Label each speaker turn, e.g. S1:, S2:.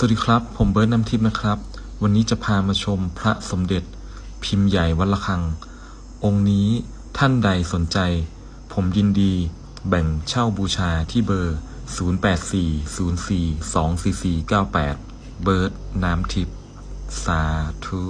S1: สวัสดีครับ ผมเบิร์ตน้ำทิพย์นะครับ วันนี้จะพามาชมพระสมเด็จ พิมพ์ใหญ่วัดระฆัง องค์นี้ท่านใดสนใจ ผมยินดีแบ่งเช่าบูชาที่เบอร์ 0840424498 เบิร์ตน้ำทิพย์สาธุ